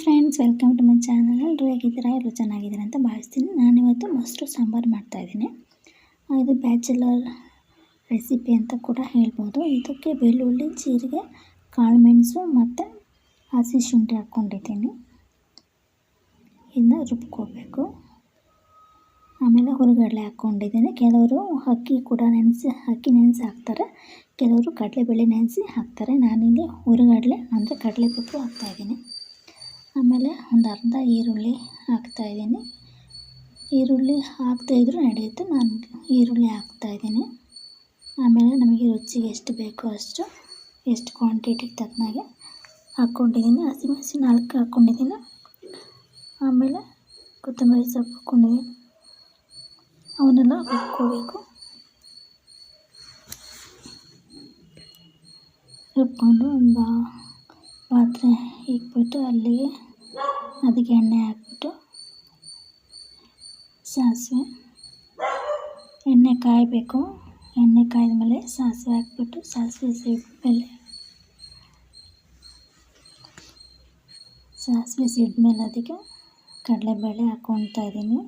Friends welcome to my channel ಎಲ್ಲರೂ ಹೇಗಿದ್ದೀರಾ? ಎಲ್ಲರೂ ಚೆನ್ನಾಗಿದ್ದೀರಾ ಅಂತ ಭಾವಿಸ್ತೀನಿ. ನಾನಿವತ್ತು ಮೊಸರು ಸಾಂಬಾರು ಮಾಡ್ತಾಯಿದ್ದೀನಿ ಇದು ಬ್ಯಾಚುಲರ್ ರೆಸಿಪಿ ಅಂತ ಕೂಡ ಹೇಳ್ಬೋದು. ಇದಕ್ಕೆ ಬೆಳ್ಳುಳ್ಳಿ, ಜೀರಿಗೆ ಕಾಳುಮೆಣಸು ಮತ್ತು ಹಸಿ ಶುಂಠಿ ಹಾಕ್ಕೊಂಡಿದ್ದೀನಿ ಇದನ್ನ ರುಬ್ಕೋಬೇಕು. ಆಮೇಲೆ ಹುರುಗಡಲೆ ಹಾಕ್ಕೊಂಡಿದ್ದೀನಿ ಕೆಲವರು ಅಕ್ಕಿ ಕೂಡ ನೆನೆಸಿ, ಅಕ್ಕಿ ನೆನೆಸಿ ಹಾಕ್ತಾರೆ. ಕೆಲವರು ಕಡಲೆಬೇಳೆ ನೆನೆಸಿ ಹಾಕ್ತಾರೆ. ನಾನಿಲ್ಲಿ ಹುರುಗಡಲೆ ಅಂದರೆ ಕಡಲೆಪಪ್ಪು ಹಾಕ್ತಾಯಿದ್ದೀನಿ ಆಮೇಲೆ ಒಂದು ಅರ್ಧ ಈರುಳ್ಳಿ ಹಾಕ್ತಾಯಿದ್ದೀನಿ ಈರುಳ್ಳಿ ಹಾಕ್ತಾಯಿದ್ರು ನಡೆಯುತ್ತೆ, ನಾನು ಈರುಳ್ಳಿ ಹಾಕ್ತಾಯಿದ್ದೀನಿ ಆಮೇಲೆ ನಮಗೆ ರುಚಿಗೆ ಎಷ್ಟು ಬೇಕೋ ಅಷ್ಟು, ಎಷ್ಟು ಕ್ವಾಂಟಿಟಿಗೆ ತಕ್ಕನಾಗೆ ಹಾಕ್ಕೊಂಡಿದ್ದೀನಿ. ಹಸಿಮೆಣಸು ನಾಲ್ಕು ಹಾಕ್ಕೊಂಡಿದ್ದೀನಿ. ಆಮೇಲೆ ಕೊತ್ತಂಬರಿ ಸೊಪ್ಪು ಹಾಕ್ಕೊಂಡಿದ್ದೀನಿ. ಅವನ್ನೆಲ್ಲ ರುಬ್ಕೋಬೇಕು. ರುಬ್ಕೊಂಡು ಒಂದು ಪಾತ್ರೆ ಇಕ್ಬಿಟ್ಟು ಅಲ್ಲಿಗೆ ಅದಕ್ಕೆ ಎಣ್ಣೆ ಹಾಕ್ಬಿಟ್ಟು ಸಾಸಿವೆ. ಎಣ್ಣೆ ಕಾಯಬೇಕು. ಎಣ್ಣೆ ಕಾಯ್ದ ಮೇಲೆ ಸಾಸಿವೆ ಹಾಕ್ಬಿಟ್ಟು ಸಾಸಿವೆ ಸಿಡಿದ್ಮೇಲೆ ಸಾಸಿವೆ ಸಿಡ್ಮೇಲೆ ಅದಕ್ಕೆ ಕಡಲೆಬೇಳೆ ಹಾಕ್ಕೊಳ್ತಾ ಇದ್ದೀನಿ.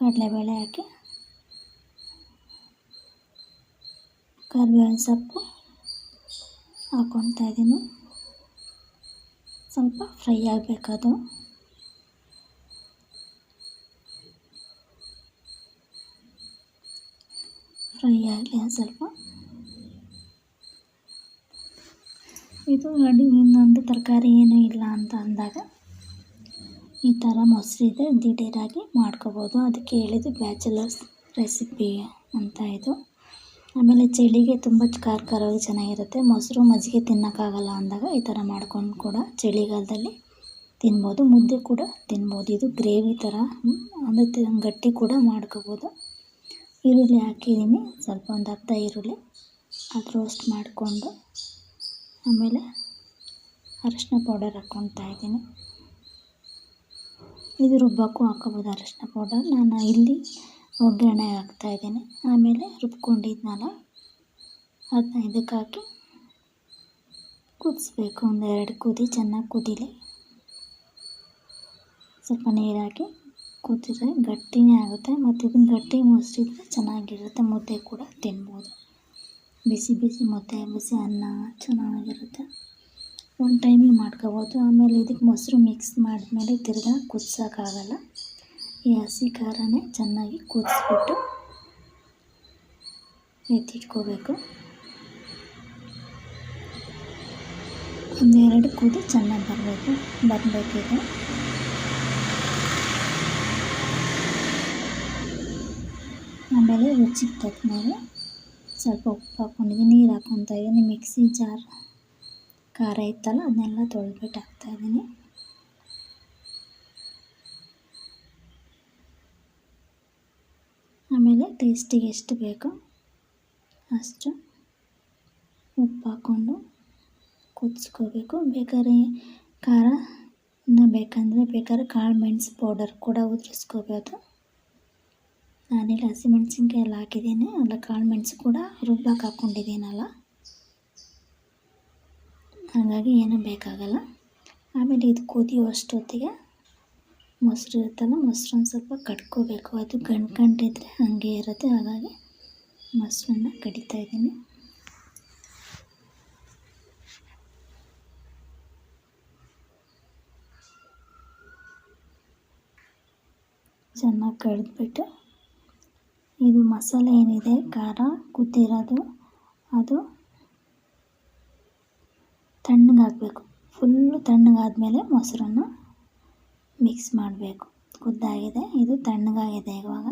ಕಡಲೆಬೇಳೆ ಹಾಕಿ ಕರಿಬೇವಿನ ಸೊಪ್ಪು ಹಾಕ್ಕೊಳ್ತಾ ಇದ್ದೀನಿ. ಸ್ವಲ್ಪ ಫ್ರೈ ಆಗಬೇಕದು ಫ್ರೈ ಆಗಲಿ ಸ್ವಲ್ಪ. ಇದು ಅಡುಗೆ ಇನ್ನೊಂದು ತರಕಾರಿ ಏನೂ ಇಲ್ಲ ಅಂತ ಅಂದಾಗ ಈ ಥರ ಮೊಸರಿದೆ, ದಿಢೀರಾಗಿ ಮಾಡ್ಕೋಬೋದು. ಅದಕ್ಕೆ ಹೇಳಿದ್ದು ಬ್ಯಾಚುಲರ್ಸ್ ರೆಸಿಪಿ ಅಂತ ಇದು. ಆಮೇಲೆ ಚಳಿಗೆ ತುಂಬ ಖಾರ ಖಾರವಾಗಿ ಚೆನ್ನಾಗಿರುತ್ತೆ. ಮೊಸರು ಮಜ್ಜಿಗೆ ತಿನ್ನೋಕ್ಕಾಗಲ್ಲ ಅಂದಾಗ ಈ ಥರ ಮಾಡ್ಕೊಂಡು ಕೂಡ ಚಳಿಗಾಲದಲ್ಲಿ ತಿನ್ಬೋದು. ಮುದ್ದೆ ಕೂಡ ತಿನ್ಬೋದು. ಇದು ಗ್ರೇವಿ ಥರ ಅಂದರೆ ಗಟ್ಟಿ ಕೂಡ ಮಾಡ್ಕೋಬೋದು. ಈರುಳ್ಳಿ ಹಾಕಿದ್ದೀನಿ. ಸ್ವಲ್ಪ ಒಂದು ಅರ್ಧ ಈರುಳ್ಳಿ ಅದು ರೋಸ್ಟ್ ಮಾಡಿಕೊಂಡು ಆಮೇಲೆ ಅರಶಿನ ಪೌಡರ್ ಹಾಕ್ಕೊಳ್ತಾ ಇದ್ದೀನಿ. ಇದು ರುಬ್ಬಕ್ಕೂ ಹಾಕೋಬೋದು ಅರಶಿನ ಪೌಡರ್. ನಾನು ಇಲ್ಲಿ ಒಗ್ಗರಣೆ ಹಾಕ್ತಾಯಿದ್ದೀನಿ ಆಮೇಲೆ ರುಬ್ಕೊಂಡಿದ್ನಲ್ಲ, ಅದನ್ನ ಇದಕ್ಕೆ ಹಾಕಿ ಕುದಿಸ್ಬೇಕು ಒಂದೆರಡು ಕುದಿ, ಚೆನ್ನಾಗಿ ಕುದೀಲಿ. ಸ್ವಲ್ಪ ನೀರಾಕಿ ಕುದಿದ್ರೆ ಗಟ್ಟಿನೇ ಆಗುತ್ತೆ. ಮತ್ತು ಇದನ್ನು ಗಟ್ಟಿ ಮೊಸರಿದ್ರೆ ಚೆನ್ನಾಗಿರುತ್ತೆ. ಮುದ್ದೆ ಕೂಡ ತಿನ್ಬೋದು. ಬಿಸಿ ಬಿಸಿ ಮುದ್ದೆ, ಬಿಸಿ ಅನ್ನ ಚೆನ್ನಾಗಿರುತ್ತೆ. ಒಂದು ಟೈಮಿಗೆ ಮಾಡ್ಕೋಬೋದು. ಆಮೇಲೆ ಇದಕ್ಕೆ ಮೊಸರು ಮಿಕ್ಸ್ ಮಾಡಿದ್ಮೇಲೆ ತಿರ್ಗಾ ಕುದಿಸೋಕ್ಕಾಗಲ್ಲ. ಈ ಹಸಿ ಖಾರನೇ ಚೆನ್ನಾಗಿ ಕುದಿಸ್ಬಿಟ್ಟು ಎತ್ತಿಟ್ಕೋಬೇಕು. ಒಂದೆರಡು ಕುದಿ ಚೆನ್ನಾಗಿ ಬರಬೇಕು, ಬರಬೇಕಿದೆ. ಆಮೇಲೆ ರುಚಿಗೆ ತಕ್ಕನಾಗೆ ಸ್ವಲ್ಪ ಉಪ್ಪು ಹಾಕ್ಕೊಂಡಿದ್ದೀನಿ ನೀರು ಹಾಕ್ಕೊತಾ ಇದ್ದೀನಿ. ಮಿಕ್ಸಿ ಜಾರ್ ಖಾರ ಇತ್ತಲ್ಲ, ಅದನ್ನೆಲ್ಲ ತೊಳೆದ್ಬಿಟ್ಟು ಹಾಕ್ತಾಯಿದ್ದೀನಿ ಆಮೇಲೆ ಟೇಸ್ಟಿಗೆ ಎಷ್ಟು ಬೇಕು ಅಷ್ಟು ಉಪ್ಪು ಹಾಕ್ಕೊಂಡು ಕುದಿಸ್ಕೋಬೇಕು. ಬೇಕಾದ್ರೆ ಖಾರ ಇನ್ನೂ ಬೇಕಂದರೆ ಬೇಕಾದ್ರೆ ಕಾಳು ಮೆಣಸು ಪೌಡರ್ ಕೂಡ ಉದುರಿಸ್ಕೋಬೋದು. ನಾನಿಲ್ಲಿ ಹಸಿಮೆಣ್ಸಿನ್ಕಾಯಿ ಎಲ್ಲ ಹಾಕಿದ್ದೀನಿ ಅಲ್ಲ ಕಾಳು ಮೆಣಸು ಕೂಡ ರುಬ್ಬಕ್ಕೆ ಹಾಕ್ಕೊಂಡಿದ್ದೀನಲ್ಲ. ಹಾಗಾಗಿ ಏನೂ ಬೇಕಾಗಲ್ಲ. ಆಮೇಲೆ ಇದು ಕುದಿಯುವಷ್ಟೊತ್ತಿಗೆ ಮೊಸರು ಇರುತ್ತಲ್ಲ, ಮೊಸರನ್ನ ಸ್ವಲ್ಪ ಕಟ್ಕೋಬೇಕು. ಅದು ಗಂಟು ಗಂಟಿದ್ರೆ ಹಾಗೆ ಇರುತ್ತೆ. ಹಾಗಾಗಿ ಮೊಸರನ್ನ ಕಡಿತಾ ಇದ್ದೀನಿ. ಚೆನ್ನಾಗಿ ಕಡಿದ್ಬಿಟ್ಟು ಇದು ಮಸಾಲೆ ಏನಿದೆ? ಖಾರ, ಕುದ್ದಿರೋದು, ಅದು ತಣ್ಣಗಾಗಬೇಕು ಫುಲ್ಲು ತಣ್ಣಗಾದ್ಮೇಲೆ ಮೊಸರನ್ನು ಮಿಕ್ಸ್ ಮಾಡಬೇಕು. ಕುದ್ದಾಗಿದೆ, ಇದು ತಣ್ಣಗಾಗಿದೆ ಇವಾಗ.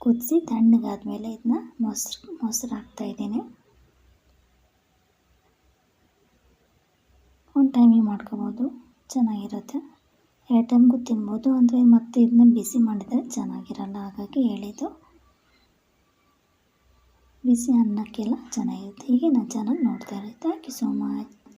ಕುದಿಸಿ ತಣ್ಣಗಾದ್ಮೇಲೆ ಇದನ್ನ ಮೊಸರು ಮೊಸರು ಹಾಕ್ತಾಯಿದ್ದೀನಿ ಒಂದು ಟೈಮಿಗೆ ಮಾಡ್ಕೋಬೋದು, ಚೆನ್ನಾಗಿರುತ್ತೆ. ಎರಡು ಟೈಮ್ಗೂ ತಿನ್ಬೋದು, ಅಂದರೆ ಮತ್ತೆ ಇದನ್ನ ಬಿಸಿ ಮಾಡಿದರೆ ಚೆನ್ನಾಗಿರಲ್ಲ, ಹಾಗಾಗಿ ಹೇಳಿದ್ದು. ಬಿಸಿ ಅನ್ನಕ್ಕೆಲ್ಲ ಚೆನ್ನಾಗಿರುತ್ತೆ. ಹೀಗೆ ನಾನು ಚಾನಲ್ ನೋಡ್ತಾ ಇರಿ. Thank you so much